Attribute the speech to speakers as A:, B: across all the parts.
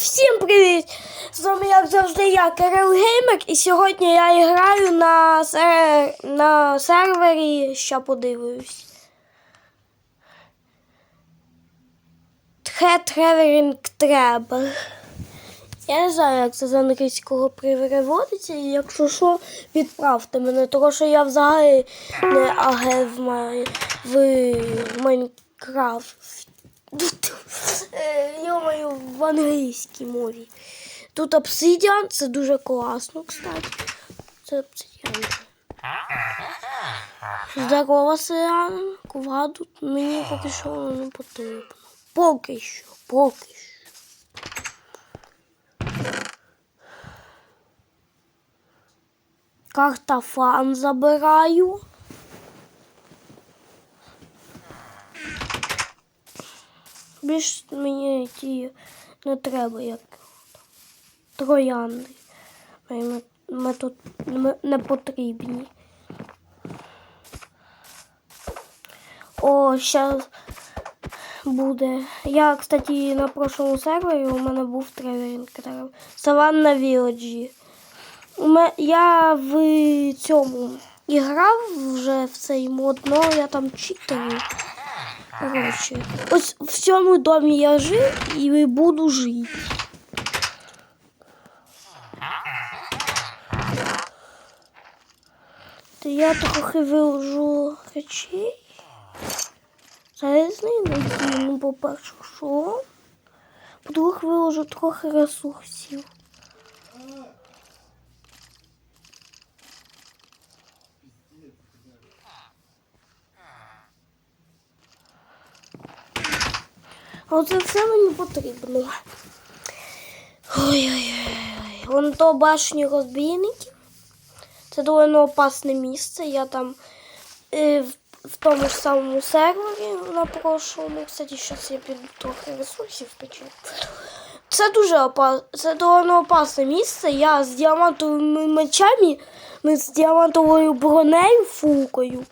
A: всім привіт! З вами, як завжди, я Кирил Геймер, і сьогодні я граю на, сер... на сервері, що подивлюсь. Тревелінг Требер. Я не знаю, як це з англійського переводиться, і якщо що, відправте мене, тому що я взагалі не аге в, май... в Майнкрафт. Е, Йомаю, в англійській мові. Тут обсидіан, це дуже класно, кстати. Це обсидіан. Здорово, селян. Кваду мені поки що не потрібно. Поки що, поки що. Картофан забираю. Більш мені ті не треба, як троянди. Ми, ми тут не потрібні. О, зараз буде. Я, кстати, на прошлому сервері у мене був тревелінг. Саванна Вілоджі. Я в цьому грав вже в цей мод, але я там читаю. Коротше, ось в цьому домі я жив і буду жити. То я трохи виложу речей. Зараз не надію, ну, по-перше, що? По-друге, виложу трохи ресурсів. Оце все мені потрібно. Ой-ой-ой. Вон то башні розбійників. Це доволі опасне місце. Я там е, в, в тому ж самому сервері на прошлому. Кстати, зараз я піду трохи ресурсів печу. Це дуже опасне, це доволі опасне місце. Я з діамантовими мечами, ми з діамантовою бронею фукою.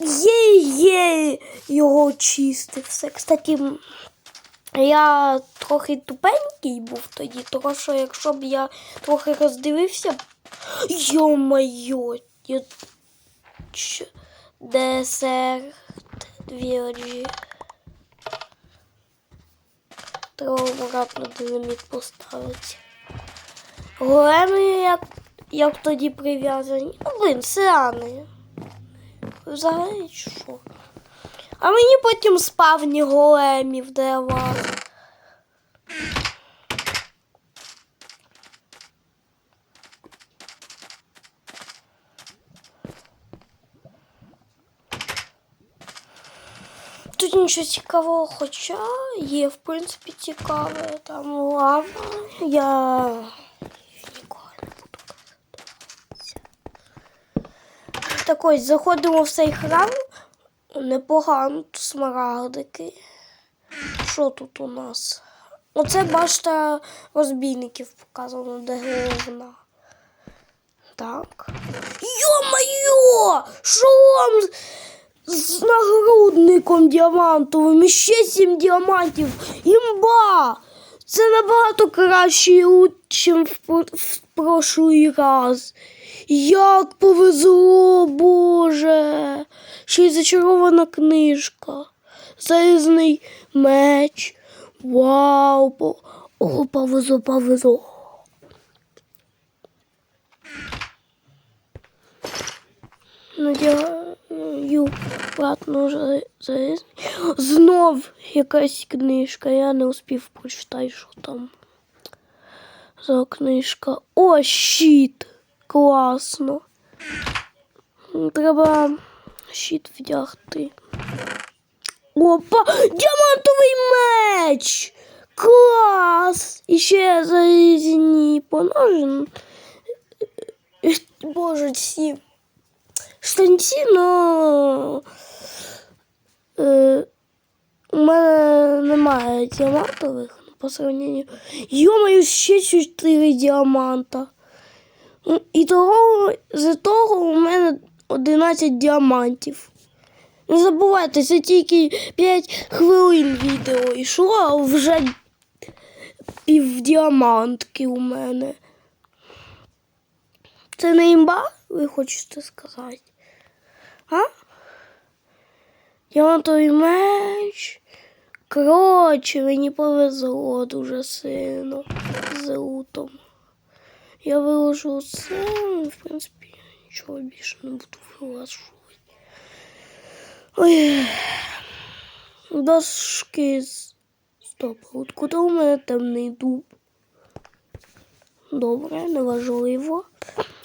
A: Є-є його очистив. Все. Кстати, я трохи тупенький був тоді, тому що якщо б я трохи роздивився. Йо-майо, я... Ч... Десерт вірджі. Треба обратно динаміт поставити. Големи як, як тоді прив'язані. Блин, сирани. Взагалі що? А мені потім спавні големів дерева. Тут нічого цікавого, хоча є, в принципі, цікаве. Там лава. Я ніколи не буду казати. Так ось, заходимо в цей храм. Непогано тут смарагдики. Що тут у нас? Оце башта розбійників показано, де головна. Так. Йо-моє! Шолом з- нагрудником діамантовим. Ще сім діамантів. Імба! Це набагато лут, ніж в прошлий раз. Як повезло, Боже. Ще й зачарована книжка. Залізний меч. Вау! О, повезло, повезло. Надягаю платну за- залізний. Знов якась книжка. Я не успів прочитати, що там за книжка. О, щит! Класно. Треба щит вдягти. Опа! Діамантовий меч! Клас! І ще залізні поножен. Боже, ці штанці, но е, у мене немає діамантових по сравненню. Йомаю, ще 4 діаманта. Ну, І того, з того у мене 11 діамантів. Не забувайте, це тільки 5 хвилин відео йшло, а вже і в діамантки у мене. Це не імба, ви хочете сказати? А? Діамантовий меч. Коротше, мені повезло дуже сильно з лутом. Я виложу це, в принципі, нічого більше не буду виложувати. Ой. Дошки. Стоп, от куди у мене темний дуб? Добре, неважливо.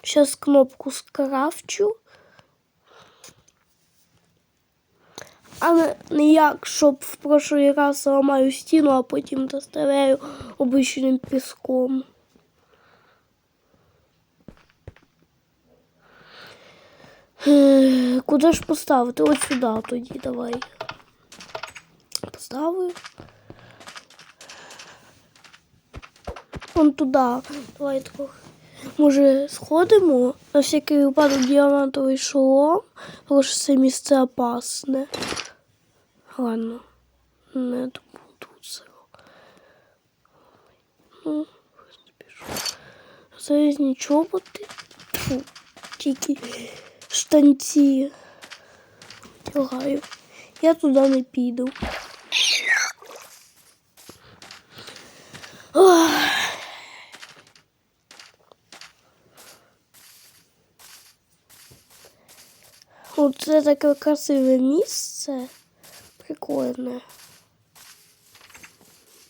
A: Зараз кнопку скрафчу. А не, як, щоб в прошлий раз ламаю стіну, а потім доставляю обичним піском. Куди ж поставити? От сюди тоді давай. Поставив. Вон туди. Давай трохи. Може, сходимо? На всякий випадок діамантовий шолом, тому що це місце опасне. Ладно, не буду це. Ну, спішу. Залізні чоботи. Фу, тільки штанці. Тягаю. Я туди не піду. Ох. Оце таке красиве місце. Прикольне.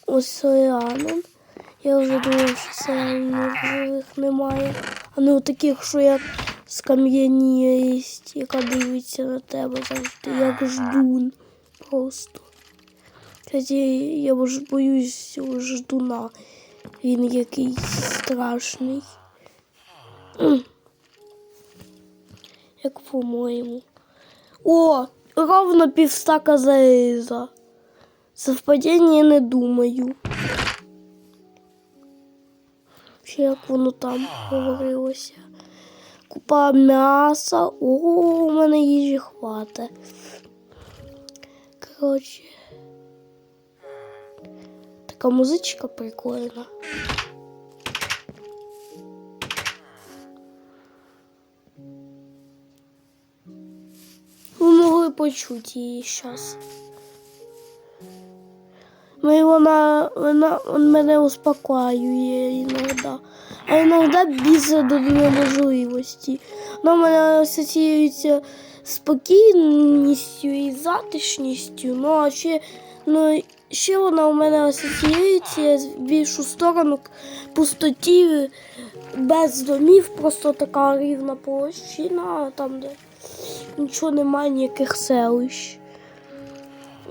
A: Ось селянин. Я вже думав, що селянин живих немає. А не таких, що як скам'яніє, яка дивиться на тебе завжди, як ждун. Просто. Кстати, я боюсь цього ждуна. Він якийсь страшний. Як по-моєму. О, ровно півстака заліза. Совпадіння не думаю. Ще як воно там говорилося. Купа м'яса. О, у мене їжі хватить. Коротше. Така музичка прикольна. Почути її зараз. Ну вона, вона мене успокоює іноді. А іноді більше до неможливості. Вона мене асоціюється спокійністю і затишністю. Ну, а ще, ну, ще вона у мене асоціюється з більшу сторону пустоті, без домів, просто така рівна площина, там, де нічого немає, ніяких селищ.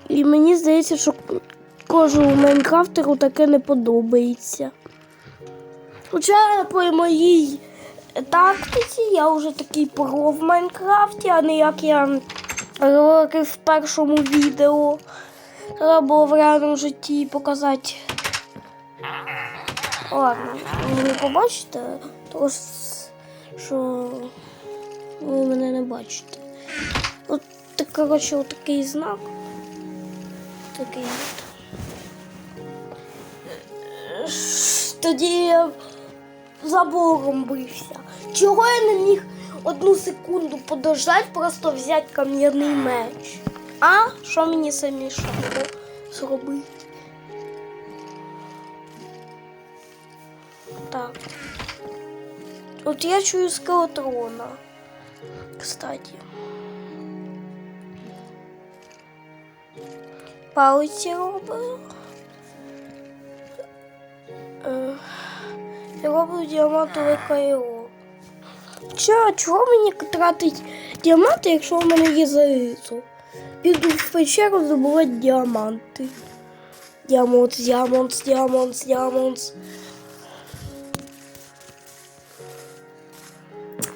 A: І мені здається, що кожному майнкрафтеру таке не подобається. Хоча по моїй тактиці я вже такий про в Майнкрафті, а не як я говорив в першому відео. Треба було в реальному житті показати. Ладно, ви побачите, тому що ви мене не бачите. От, так, коротше, от такий знак. Такий. Тоді я забором бився. Чого я не міг одну секунду подождати, просто взяти кам'яний меч? А що мені це мішало зробити? Так. От я чую скелетрона. Кстати. Палиці робив. Е, Я роблю діамантове кайло. Чого, чого мені тратить діаманти, якщо в мене є залізо? Піду в печеру здобувати діаманти. Діамонт, діамонт, діамонт, діамонт.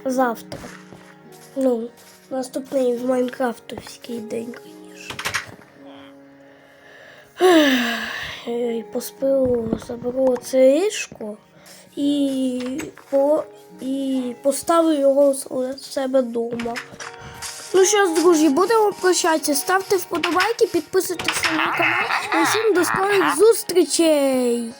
A: Завтра. Ну, наступний в Майнкрафтовський день, звісно. Ой, поспилу, заберу ліжко і, по, і поставлю його у себе вдома. Ну що ж, друзі, будемо прощатися. Ставте вподобайки, підписуйтесь на мій канал. І всім до скорих зустрічей!